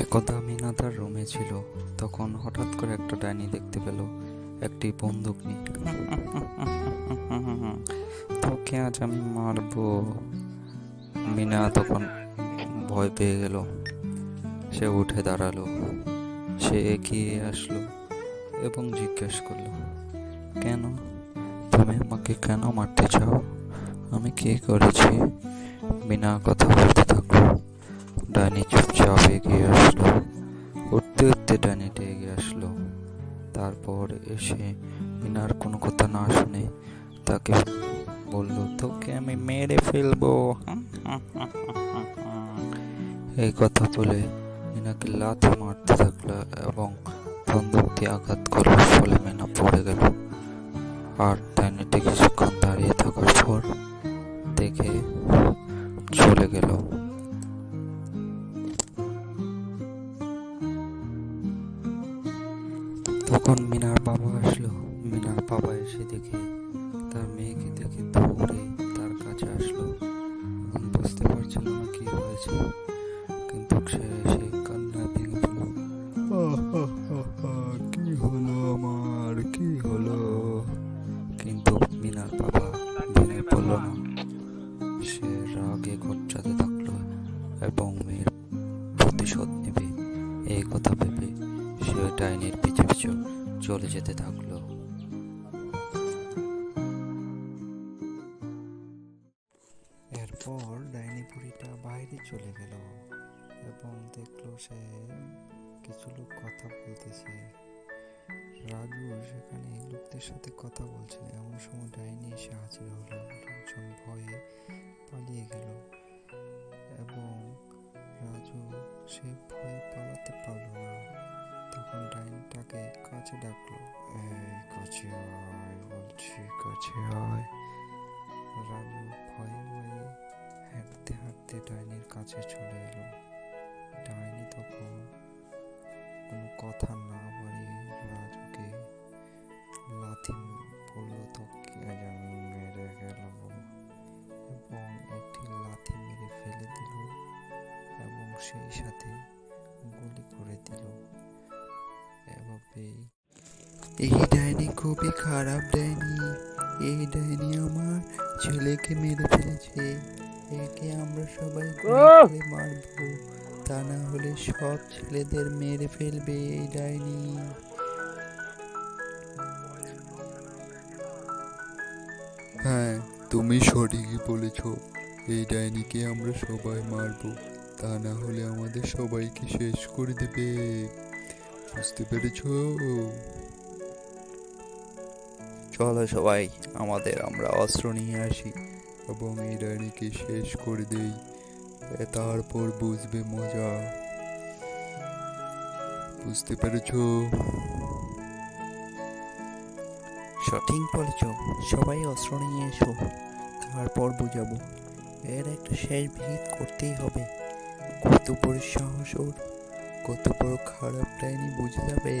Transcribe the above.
একদা মিনা তার রুমে ছিল, তখন হঠাৎ করে একটা ডাইনি দেখতে পেল, একটি বন্দুক নিয়ে তোকে আজ আমি মারবো। মিনা তখন ভয় পেয়ে গেল। সে উঠে দাঁড়াল, সে এগিয়ে আসলো এবং জিজ্ঞেস করল, কেন? তুমি আমাকে কেন মারতে চাও? আমি কি করেছি? বিনা কথা বলতে থাকল। ডাইনি চুপচাপ এগিয়ে আসলো। উঠতে উঠতে ডাইনিটা এগিয়ে আসলো। তারপর এসে মিনার কোনো কথা না শুনে তাকে বলল, তোকে আমি মেরে ফেলব। এই কথা বলে মিনাকে লাথি মারতে থাকল এবং বন্দুক দিয়ে আঘাত করার ফলে মিনা পড়ে গেল। আর ডাইনিটি কিছুক্ষণ তখন মিনার বাবা আসলো। মিনার বাবা এসে দেখে তার মেয়েকে দেখে দৌড়ে তার কাছে আসলো। বুঝতে পারছিল না কি হয়েছে, কিন্তু সে এসে কান্না ভেঙে ফেলল। কি হলো আমার? কি হলো? কিন্তু মিনার বাবা ভেঙে পড়ল না। সে রাগে ঘরচাতে থাকল এবং মেয়ের প্রতিশোধ নেবে, এই কথা ভেবে সে ডাইনির পিছু চলে যেতে থাকল। এরপর ডাইনি বুড়িটা বাইরে চলে গেল এবং দেখল সে কিছু লোক কথা বলতেছে। রাজু সেখানে লোকদের সাথে কথা বলছিল এমন সময় ডাইনি এসে হাজির হলো। লোকজন ভয়ে পালিয়ে গেল এবং রাজু সে ভয়ে পালাতে পারল কাছে ডাকলো, এই, কাছে আয়, বলছি, কাছে আয়। রাজু ভয়ে ভয়ে হাঁটতে হাঁটতে ডাইনির কাছে চলে এলো। ডাইনি তখন কোনো কথা না বাড়িয়ে রাজুকে লাথি তোকে আজ আমি মেরে গেল এবং একটি লাথি মেরে ফেলে দিল এবং সেই সাথে গুলি করে দিল। এভাবেই এই ডাইনি খুবই খারাপ ডাইনি। এই ডাইনি আমার ছেলেকে মেরে ফেলেছে। একে আমরা সবাই গুলি করে মারবো। তা না হলে সব ছেলেদের মেরে ফেলবে এই ডাইনি। হ্যাঁ তুমি সঠিকই বলেছ। এই ডাইনিকে আমরা সবাই মারবো। তা না হলে আমাদের সবাইকে শেষ করে দেবে। বুঝতে পেরেছ? চলো সবাই আমাদের আমরা অস্ত্র নিয়ে আসি। এবং এই ডাইনিকে শেষ করে দেই। তারপর বুঝবে মজা। বুঝতে পেরেছ? সঠিক বলেছ। সবাই অস্ত্র নিয়ে এসো। তারপর বুঝাবো। এর একটা শেষ ভিত করতেই হবে। কত বড় সাহস ওর কত বড় খারাপ ডাইনি বুঝে যাবে?